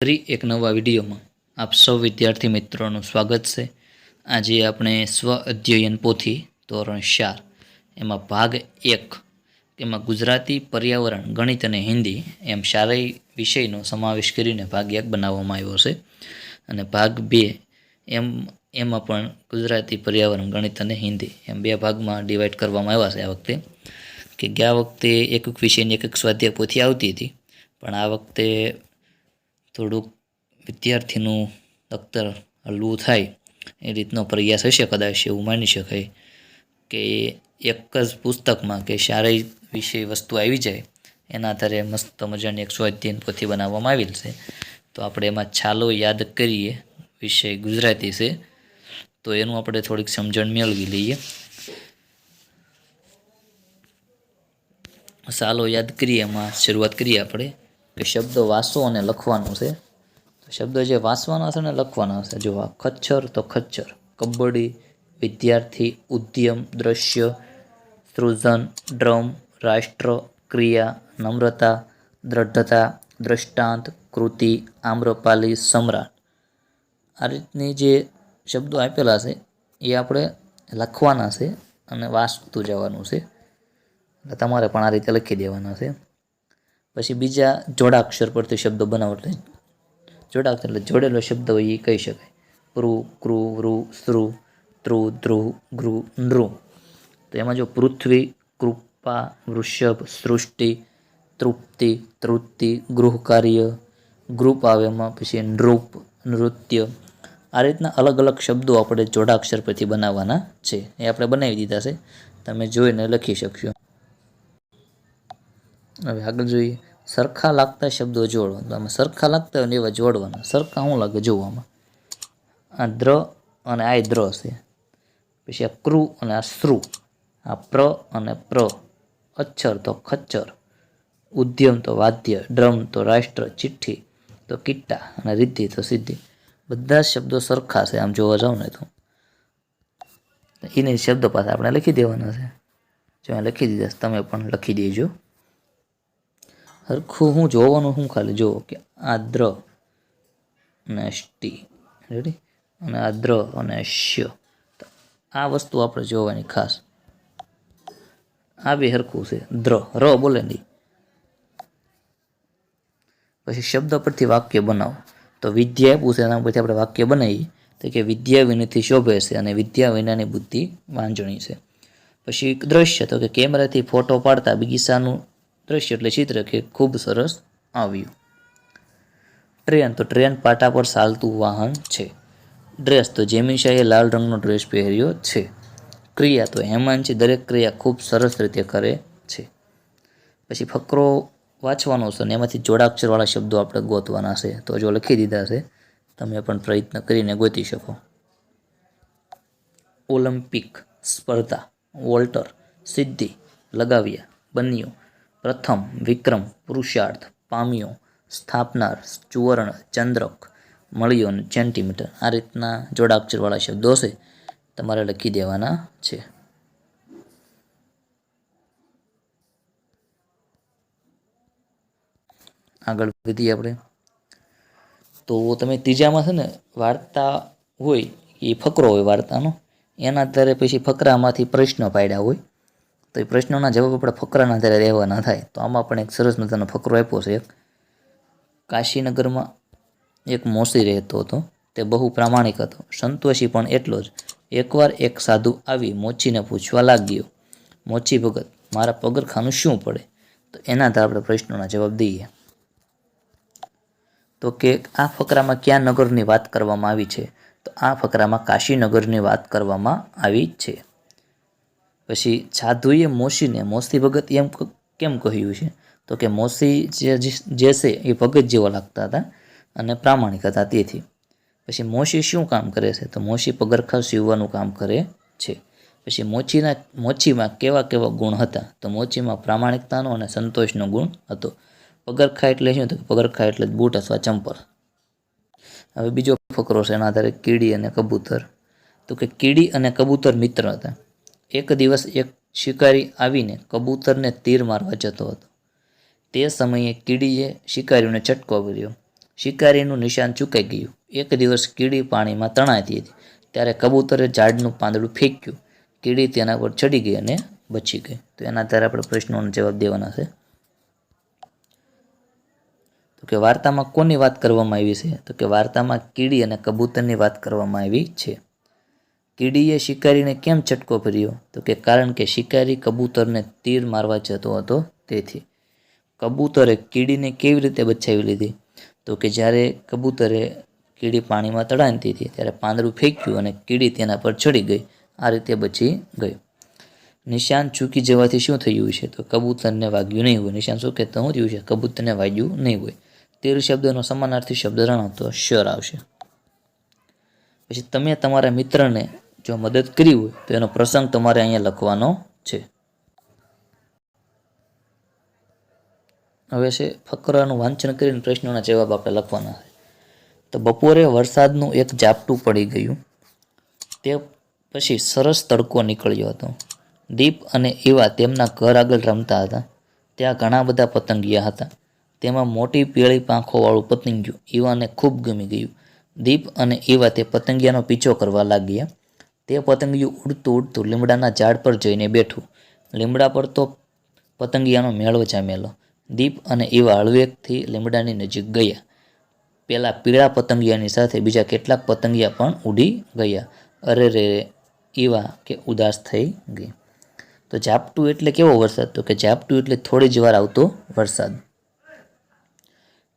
ફરી એક નવા વિડીયોમાં આપ સૌ વિદ્યાર્થી મિત્રોનું સ્વાગત છે. આજે આપણે સ્વ અધ્યયન પોથી ધોરણ ચાર, એમાં ભાગ એક, એમાં ગુજરાતી પર્યાવરણ, ગણિત અને હિન્દી એમ શારીરિક વિષયનો સમાવેશ કરીને ભાગ એક બનાવવામાં આવ્યો છે. અને ભાગ બે, એમ, એમાં પણ ગુજરાતી પર્યાવરણ, ગણિત અને હિન્દી એમ બે ભાગમાં ડિવાઈડ કરવામાં આવ્યા છે આ વખતે. કે ગયા વખતે એક એક વિષયની એક એક સ્વાધ્યાય પોથી આવતી હતી. પણ આ વખતે થોડુંક વિદ્યાર્થીનું દફતર હલવું થાય, એ રીતનો પ્રયાસ હશે કદાચ એવું માની શકાય કે એક જ પુસ્તકમાં કે શારીરિક વિષય વસ્તુ આવી જાય, એના આધારે મસ્ત મજાની એક સ્વાધ્યાયન પોથી બનાવવામાં આવેલ છે. તો આપણે એમાં છાલો યાદ કરીએ, વિષય ગુજરાતી છે, તો એનું આપણે થોડીક સમજણ મેળવી લઈએ. સાલો યાદ કરીએ, એમાં શરૂઆત કરીએ આપણે. કે શબ્દો વાંચવો અને લખવાનું છે. તો શબ્દો જે વાંચવાના છે ને લખવાના છે. જો આ ખચ્છર તો ખચ્છર. કબડ્ડી, વિદ્યાર્થી, ઉદ્યમ, દ્રશ્ય, સૃજન, ડ્રમ, રાષ્ટ્ર, ક્રિયા, નમ્રતા, દ્રઢતા, દ્રષ્ટાંત, કૃતિ, આમ્રપાલી, સમ્રાટ. આ રીતની જે શબ્દો આપેલા છે, એ આપણે લખવાના છે અને વાંચતું જવાનું છે. તમારે પણ આ રીતે લખી દેવાના છે. પછી બીજા જોડાક્ષર પરથી શબ્દો બનાવટ એટલે જોડાક્ષર એટલે જોડેલો શબ્દ હોય એ કહી શકાય. પ્રુ ક્રુ વૃ શ્રુ ત્રુ ધ્રુ, ગૃ, નૃ. તો એમાં જો પૃથ્વી, કૃપા, વૃષભ, સૃષ્ટિ, તૃપ્તિ તૃપ્તિ ગૃહ કાર્ય ગ્રુપ આવે એમાં, પછી નૃપ, નૃત્ય. આ રીતના અલગ અલગ શબ્દો આપણે જોડાક્ષર પરથી બનાવવાના છે. એ આપણે બનાવી દીધા છે. તમે જોઈને લખી શકશો. હવે આગળ જોઈએ. સરખા લાગતા શબ્દો જોડો તો આમાં સરખા લાગતા હોય ને એવા જોડવાના. સરખા શું લાગે જોવામાં આ દ્ર અને આ દ્ર છે. પછી આ ક્રુ અને આ શ્રુ આ પ્ર અને પ્ર. અચ્છર તો ખચ્ચર. ઉદ્યમ તો વાદ્ય. ડ્રમ તો રાષ્ટ્ર. ચિઠ્ઠી તો કિટ્ટા. અને રિદ્ધિ તો સિદ્ધિ. બધા શબ્દો સરખા છે. આમ જોવા જાઉં ને તો. એને શબ્દો પાસે આપણે લખી દેવાના છે. જો લખી દીધા તમે પણ લખી દેજો. હરખું હું જોવાનું હું ખાલી જો કે આદ્ર અને ષ્ટી. રેડી અને આદ્ર અને શ્ય આ વસ્તુ આપણે જોવાની ખાસ. આ બી હરખું છે. દ્ર. ર બોલે નહીં પછી શબ્દ પરથી વાક્ય બનાવો. તો વિદ્યા આપ્યું છે એના પરથી આપણે વાક્ય બનાવીએ તો કે વિદ્યા વિનયથી શોભે છે અને વિદ્યા વિનાની બુદ્ધિ વાંજણી છે. પછી દ્રશ્ય, તો કે કેમેરાથી ફોટો પાડતા બગીચાનું દ્રશ્ય એટલે ચિત્ર કે ખૂબ સરસ આવ્યું. ટ્રેન તો ટ્રેન પાટા પર ચાલતું વાહન છે. ડ્રેસ તો જેમિશાએ લાલ રંગનો ડ્રેસ પહેર્યો છે. ક્રિયા તો હેમાંશી દરેક ક્રિયા ખૂબ સરસ રીતે કરે છે. પછી ફકરો વાંચવાનો છે અને એમાંથી જોડાક્ષરવાળા શબ્દો આપણે ગોતવાના છે. તો જો લખી દીધા છે, તમે પણ પ્રયત્ન કરીને ગોતી શકો. ઓલિમ્પિક સ્પર્ધા, વોલ્ટર સિદ્ધિ લગાવ્યા. બન્યો. પ્રથમ વિક્રમ પુરુષાર્થ પામ્યો. સ્થાપનાર ચુવર્ણ ચંદ્રક મળ્યો અને સેન્ટીમીટર આ રીતના જોડાક્ષરવાળા શબ્દો છે. તમારે લખી દેવાના છે. આગળ વધીએ આપણે. તો તમે ત્રીજામાં છે ને વાર્તા હોય, એ ફકરો હોય વાર્તાનો, એના આધારે પછી ફકરામાંથી પ્રશ્ન પાડ્યા હોય. તો એ પ્રશ્નોના જવાબ આપણે ફકરાના આધારે રહેવાના થાય. તો આમાં પણ એક સરસ મજાનો ફકરો આપ્યો છે એક. કાશીનગરમાં એક મોસી રહેતો હતો. તે બહુ પ્રામાણિક હતો. સંતોષી પણ એટલો જ. એકવાર એક સાધુ આવી મોચીને પૂછવા લાગ્યો, મોચી ભગત, મારા પગરખાનું શું પડે? તો એના આધારે આપણે પ્રશ્નોના જવાબ દઈએ. તો કે આ ફકરામાં કયા નગરની વાત કરવામાં આવી છે? તો આ ફકરામાં કાશીનગરની વાત કરવામાં આવી છે. પછી સાધુએ મોસીને મોસી ભગત એમ કેમ કહ્યું છે? તો કે મોસી જે જે છે એ ભગત જેવા લાગતા હતા અને પ્રામાણિક હતા તેથી. પછી મોસી શું કામ કરે છે? તો મોસી પગરખા સીવવાનું કામ કરે છે. પછી મોચીના, મોચીમાં કેવા કેવા ગુણ હતા? તો મોચીમાં પ્રામાણિકતાનો અને સંતોષનો ગુણ હતો. પગરખા એટલે શું તો પગરખા એટલે બૂટ અથવા ચંપલ. હવે બીજો ફકરો છે, એના આધારે કીડી અને કબૂતર. તો કે કીડી અને કબૂતર મિત્ર હતા. એક દિવસ એક શિકારી આવીને કબૂતરને તીર મારવા જતો હતો. તે સમયે કીડીએ શિકારીઓને ચટકો કર્યો. શિકારીનું નિશાન ચૂકાઈ ગયું. એક દિવસ કીડી પાણીમાં તણાતી હતી. ત્યારે કબૂતરે ઝાડનું પાંદડું ફેંક્યું. કીડી તેના પર ચડી ગઈ અને બચી ગઈ. તો એના આધારે આપણે પ્રશ્નોનો જવાબ દેવાના છે. તો કે વાર્તામાં કોની વાત કરવામાં આવી છે? તો કે વાર્તામાં કીડી અને કબૂતરની વાત કરવામાં આવી છે. કીડીએ શિકારીને કેમ છટકો ભર્યો? તો કે કારણ કે શિકારી કબૂતરને તીર મારવા જતો હતો તેથી. કબૂતરે કીડીને કેવી રીતે બચાવી લીધી? તો કે જ્યારે કબૂતરે કીડી પાણીમાં તળાનતી હતી, ત્યારે પાંદડું ફેંક્યું અને કીડી તેના પર ચડી ગઈ. આ રીતે બચી ગઈ નિશાન ચૂકી જવાથી શું થયું છે? તો કબૂતરને વાગ્યું નહીં હોય. નિશાન શું કહેતા શું થયું છે? કબૂતરને વાગ્યું નહીં હોય. તીર શબ્દનો સમાનાર્થી શબ્દ જણાવો તો શ્યોર આવશે. પછી તમે તમારા મિત્રને જો મદદ કરી હોય, તો એનો પ્રસંગ તમારે અહીંયા લખવાનો છે. હવે છે, ફકરાનું વાંચન કરીને પ્રશ્નોના જવાબ આપણે લખવાના છે. તો બપોરે વરસાદનું એક ઝાપટું પડી ગયું. તે પછી સરસ તડકો નીકળ્યો હતો. દીપ અને એવા તેમના ઘર આગળ રમતા હતા. ત્યાં ઘણા બધા પતંગિયા હતા. તેમાં મોટી પીળી પાંખોવાળું પતંગિયું ઈવાને ખૂબ ગમી ગયું. દીપ અને એવા તે પતંગિયાનો પીછો કરવા લાગ્યા. તે પતંગિયું ઉડતું ઉડતું લીમડાના ઝાડ પર જઈને બેઠું. લીમડા પર તો પતંગિયાનો મેળો જામેલો. દીપ અને એવા હળવેકથી લીમડાની નજીક ગયા. પેલા પીળા પતંગિયાની સાથે બીજા કેટલાક પતંગિયા પણ ઉડી ગયા. અરે રે એવા કે ઉદાસ થઈ ગઈ. તો ઝાપટું એટલે કેવો વરસાદ? તો કે ઝાપટું એટલે થોડી જ વાર આવતો વરસાદ.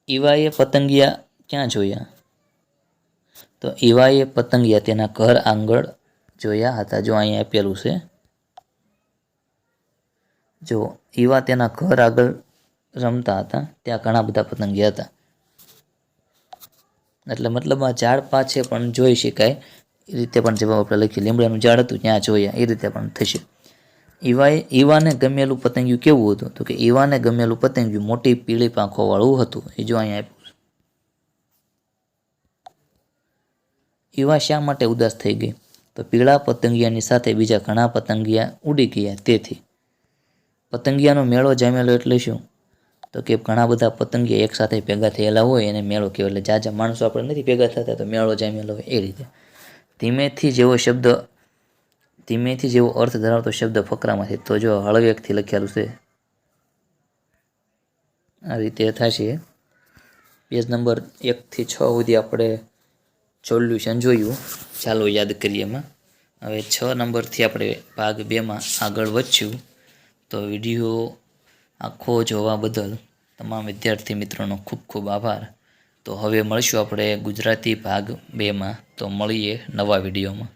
ઈવાએ પતંગિયા ક્યાં જોયા? તો ઈવાએ પતંગિયા તેના ઘર આંગળ જોયા હતા. જો અહીંયા આપેલું છે. જો ઈવા તેના ઘર આગળ રમતા હતા. ત્યાં ઘણા બધા પતંગિયા હતા. એટલે મતલબ આ ઝાડ પાછે પણ જોઈ શકાય. એ રીતે પણ જેવા આપણે લખીએ લીમડાનું ઝાડ હતું, ત્યાં જોયા. એ રીતે પણ થશે. ઈવાએ, ઈવાને ગમેલું પતંગિયું કેવું હતું? તો કે ઈવાને ગમેલું પતંગિયું મોટી પીળી પાંખોવાળું હતું. એ જો અહીંયા આપ્યું ઈવા શા માટે ઉદાસ થઈ ગઈ? તો પીળા પતંગિયાની સાથે બીજા ઘણા પતંગિયા ઉડી ગયા તેથી. પતંગિયાનો મેળો જામેલો એટલે શું? તો કે ઘણા બધા પતંગિયા એકસાથે ભેગા થયેલા હોય એને મેળો કહેવાય. એટલે જાજા માણસો આપણે નથી ભેગા થતા તો મેળો જામેલો હોય એ રીતે. ધીમેથી જેવો શબ્દ, ધીમેથી જેવો અર્થ ધરાવતો શબ્દ ફકરામાંથી. તો જો હળવેકથી લખેલું છે. આ રીતે થશે પેજ નંબર એકથી છ સુધી આપણે સોલ્યુશન જોયું. ચાલો યાદ કરીએ એમાં. હવે છ નંબરથી આપણે ભાગ બેમાં આગળ વધશું. તો વીડિયો આખો જોવા બદલ તમામ વિદ્યાર્થી મિત્રોનો ખૂબ ખૂબ આભાર. તો હવે મળશું આપણે ગુજરાતી ભાગ બેમાં. તો મળીએ નવા વિડીયોમાં.